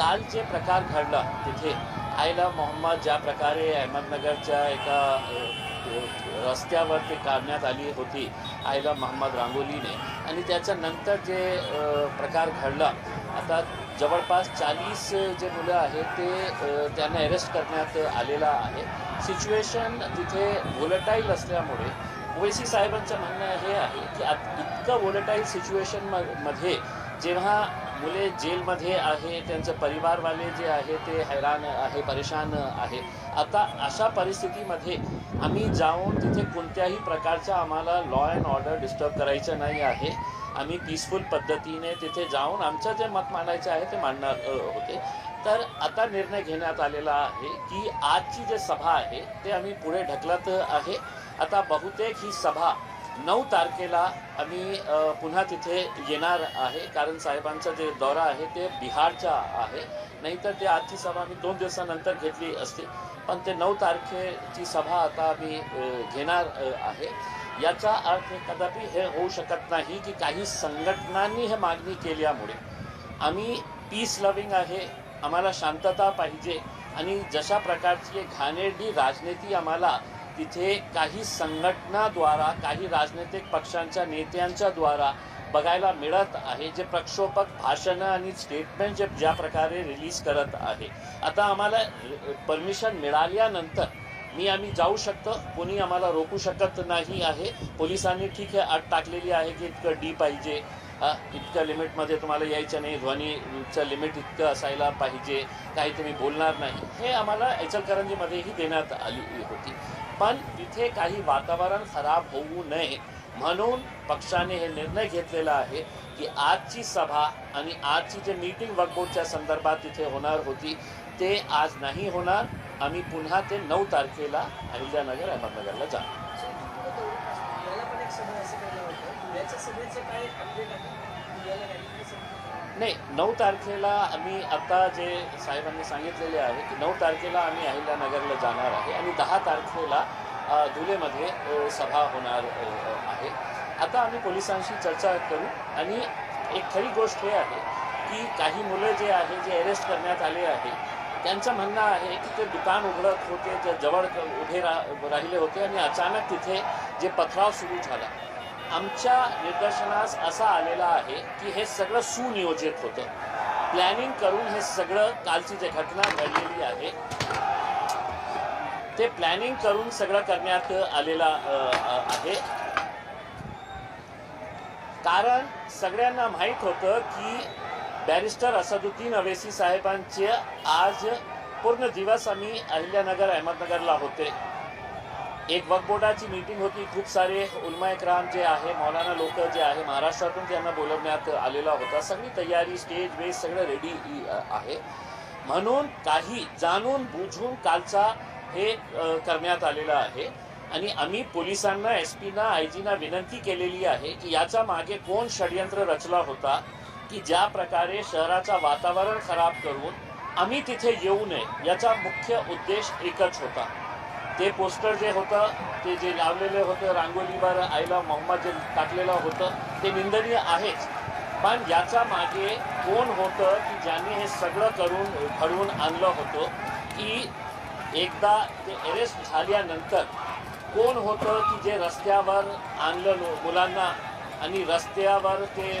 काल जे प्रकार घडला तिथे आयला मोहम्मद ज्या प्रकारे अहमदनगरच्या एका रस्त्यावरती रस्त्यावर काढण्यात आली होती आयला मोहम्मद रांगोलीने. आणि त्याच्यानंतर जे प्रकार घडला आता जवळपास चाळीस जे मुलं आहेत ते त्यांना अरेस्ट करण्यात आलेला आहे. सिच्युएशन तिथे व्होलटाईल असल्यामुळे ओवेसी साहेबांचं म्हणणं हे आहे की आत- इतकं व्होलटाईल सिच्युएशन म मध्ये जेव्हा मुले जेलमध्ये आहे त्यांचे परिवारवाले जे आहे ते हैराण आहे परेशान आहे. आता अशा परिस्थितीमध्ये आम्ही जाऊन तिथे कोणत्याही प्रकारचा आम्हाला लॉ अँड ऑर्डर डिस्टर्ब करायचं नाही आहे. आम्ही पीसफुल पद्धतीने तिथे जाऊन आमचं जे मत मांडायचं आहे ते मांडणार होते. तर आता निर्णय घेण्यात आलेला आहे की आजची जे सभा आहे ते आम्ही पुढे ढकलत आहे. आता बहुतेक ही सभा नऊ तारखेला आम्ही पुन्हा तिथे येणार आहे. कारण साहेबांचा जे दौरा आहे ते बिहारचा आहे. नाहीतर ते आजची सभा आम्ही दोन दिवसानंतर घेतली असते. पण ते नऊ तारखेची सभा आता आम्ही घेणार आहे. याचा अर्थ कदापि हे होऊ शकत नाही की काही संघटनांनी हे मागणी केल्यामुळे आम्ही पीस लविंग आहे. आम्हाला शांतता पाहिजे. आणि जशा प्रकारची घाणेरडी राजनीती आम्हाला तिथे काही संघटनाद्वारा काही राजनैतिक पक्षांच्या नेत्यांच्या द्वारा बघायला मिळत आहे. जे प्रक्षोपक भाषणं आणि स्टेटमेंट जे ज्या प्रकारे रिलीज करत आहे. आता आम्हाला परमिशन मिळाल्यानंतर मी आम्ही जाऊ शकतो. कोणी आम्हाला रोखू शकत नाही आहे. पोलिसांनी ठीक आहे अट टाकलेली आहे की इतकं डी पाहिजे. इतक्या लिमिटमध्ये तुम्हाला यायचं नाही. ध्वनीचं लिमिट इतकं असायला पाहिजे. काही तुम्ही बोलणार नाही. हे आम्हाला इचलकरंजीमध्येही देण्यात आली होती. पण तिथे काही वातावरण खराब होऊ नये. म्हणून पक्षाने हे निर्णय घेतलेला आहे की आजची सभा आणि आजची जे मीटिंग वर्कबोर्डच्या संदर्भात तिथे होणार होती ते आज नाही होणार. आम्ही पुन्हा ते नऊ तारखेला अहिल्यानगर अहमदनगरला जाणार. नाही नऊ तारखेला आम्ही आता जे साहेबांनी सांगितलेले आहे की नऊ तारखेला आम्ही अहिल्यानगरला जाणार आहे आणि दहा तारखेला धुलेमध्ये सभा होणार आहे. आता आम्ही पोलिसांशी चर्चा करू आणि एक खरी गोष्ट हे आहे की काही मुलं जे आहे जे अरेस्ट करण्यात आले आहे त्यांचं म्हणणं आहे की ते दुकान उघडत होते ते जवळ उभे रा राहिले होते आणि अचानक तिथे जे पथराव सुरू झाला. आमच्या निदर्शनास असा आलेला आहे की हे सगळं सुनियोजित होतं. प्लॅनिंग करून हे सगळं कालची जे घटना घडलेली आहे ते प्लॅनिंग करून सगळं करण्यात आलेला आहे. कारण सगळ्यांना माहीत होतं की बॅरिस्टर असदुद्दीन अवेसी साहेबांचे आज पूर्ण दिवस आम्ही अहिल्यानगर अहमदनगरला होते. एक वक्फ बोर्डाची मीटिंग होती. खूप सारे उलमा इक्राम जे आहे मौलाना लोक जे आहे महाराष्ट्रातून त्यांना बोलवण्यात आलेला होता. सगळी तयारी स्टेज वेज सगळं रेडी आहे. म्हणून काही जाणून बुजून कालचा हे करण्यात आलेलं आहे. आणि आम्ही पोलिसांना एस पीना आय जीना विनंती केलेली आहे की याच्या मागे कोण षडयंत्र रचला होता की ज्या प्रकारे शहराचा वातावरण खराब करून आम्ही तिथे येऊ नये याचा मुख्य उद्देश एकच होता. ते पोस्टर जे होतं ते जे लावलेलं होतं रांगोलीवर आईला मोहम्मद जे टाकलेलं होतं ते निंदनीय आहेच. पण याचा मागे कोण होतं की ज्यांनी हे सगळं करून घडवून आणलं होतं की एकदा ते अरेस्ट झाल्यानंतर कोण होतं की जे रस्त्यावर आणलं लो- मुलांना आणि रस्त्यावर ते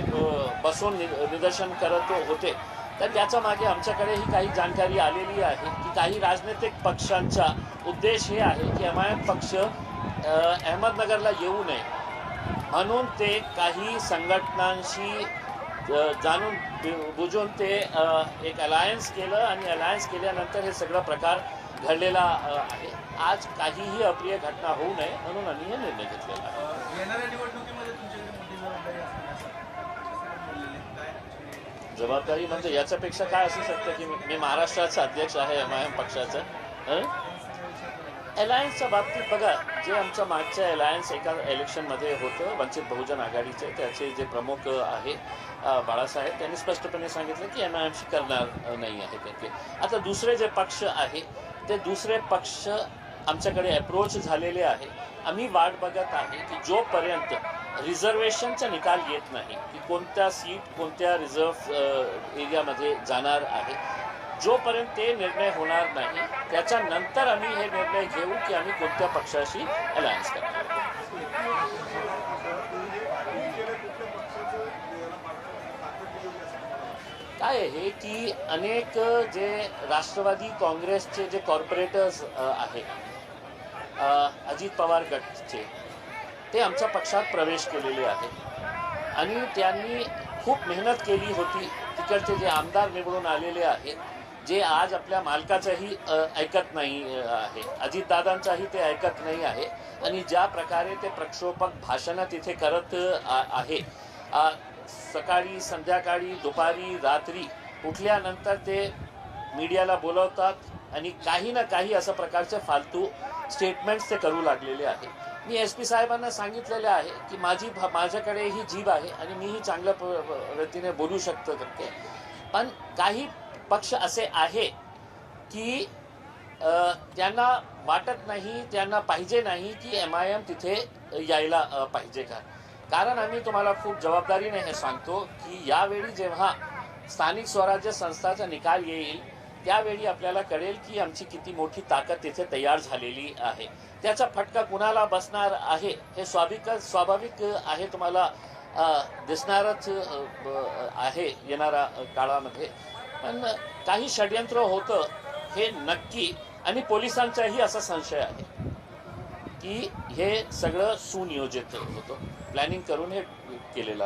बसून निदर्शन करत होते. तर त्याच्यामागे आमच्याकडेही काही जाणकारी आलेली आहे की काही राजनैतिक पक्षांचा उद्देश हे आहे की एम पक्ष अहमदनगरला येऊ नये. म्हणून ते काही संघटनांशी जाणून बुजून ते एक अलायन्स केलं आणि अलायन्स केल्यानंतर हे सगळं प्रकार घडलेला आहे. आज काहीही अप्रिय घटना होऊ नये म्हणून आम्ही हे निर्णय घेतलेला आहे. जबाबदारी म्हणजे याच्यापेक्षा काय असू शकतं की मी- महाराष्ट्राचा अध्यक्ष आहे एम आय एम पक्षाचा? अलायन्सच्या बाबतीत बघा जे आमच्या मागच्या अलायन्स एका इलेक्शनमध्ये होतं वंचित बहुजन आघाडीचे त्याचे जे प्रमुख आहे बाळासाहेब त्यांनी स्पष्टपणे सांगितलं की एम आय एमशी करणार नाही आहे ते आता दुसरे जे पक्ष आहे ते दुसरे पक्ष आमच्याकडे अप्रोच झालेले आहे. आम्ही वाट बघत आहे की जोपर्यंत रिझर्वेशनचा निकाल येत नाही की कोणत्या सीट कोणत्या रिझर्व एरियामध्ये जाणार आहे जोपर्यंत ते निर्णय होणार नाही त्याच्यानंतर आम्ही हे निर्णय घेऊ की आम्ही कोणत्या पक्षाशी अलायन्स करणार काय आहे की अनेक जे राष्ट्रवादी काँग्रेसचे जे कॉर्पोरेटर्स आहेत अजित पवार गटचे. ते आमच्या पक्षात प्रवेश केलेले आहेत. आणि त्यांनी खूप मेहनत केली होती. तिकडचे जे आमदार निवडून आलेले आहेत जे आज आपल्या मालकाचंही ऐकत नाही आहे. अजितदादांचाही ते ऐकत नाही आहे. आणि ज्या प्रकारे ते प्रक्षोपक भाषणं तिथे करत आ- आहे सकाळी संध्याकाळी दुपारी रात्री उठल्यानंतर ते मीडियाला बोलवतात आणि काही ना काही असं प्रकारचे फालतू स्टेटमेंट्स ते करू लागलेले आहे. मी एस पी साहेबांना सांगितलेले आहे की माझी भा- माझ्याकडे ही जीभ आहे आणि मीही चांगल्या प- पद्धतीने बोलू शकतो करते पण काही पक्ष असे आहे की त्यांना वाटत नाही त्यांना पाहिजे नाही की एम आय एम तिथे यायला पाहिजे का? कारण आम्ही तुम्हाला खूप जबाबदारीने हे सांगतो की यावेळी जेव्हा स्थानिक स्वराज्य संस्थाचा निकाल येईल त्यावेळी आपल्याला कळेल की आमची किती मोठी ताकद तिथे तयार झालेली आहे. त्याचा फटका कुणाला बसणार आहे हे स्वाभाविक स्वाभाविक आहे तुम्हाला दिसणारच आहे येणाऱ्या काळामध्ये. पण काही षडयंत्र होतं हे नक्की आणि पोलिसांचाही असा संशय आहे की हे सगळं सुनियोजित होतं. प्लॅनिंग करून हे केलेलं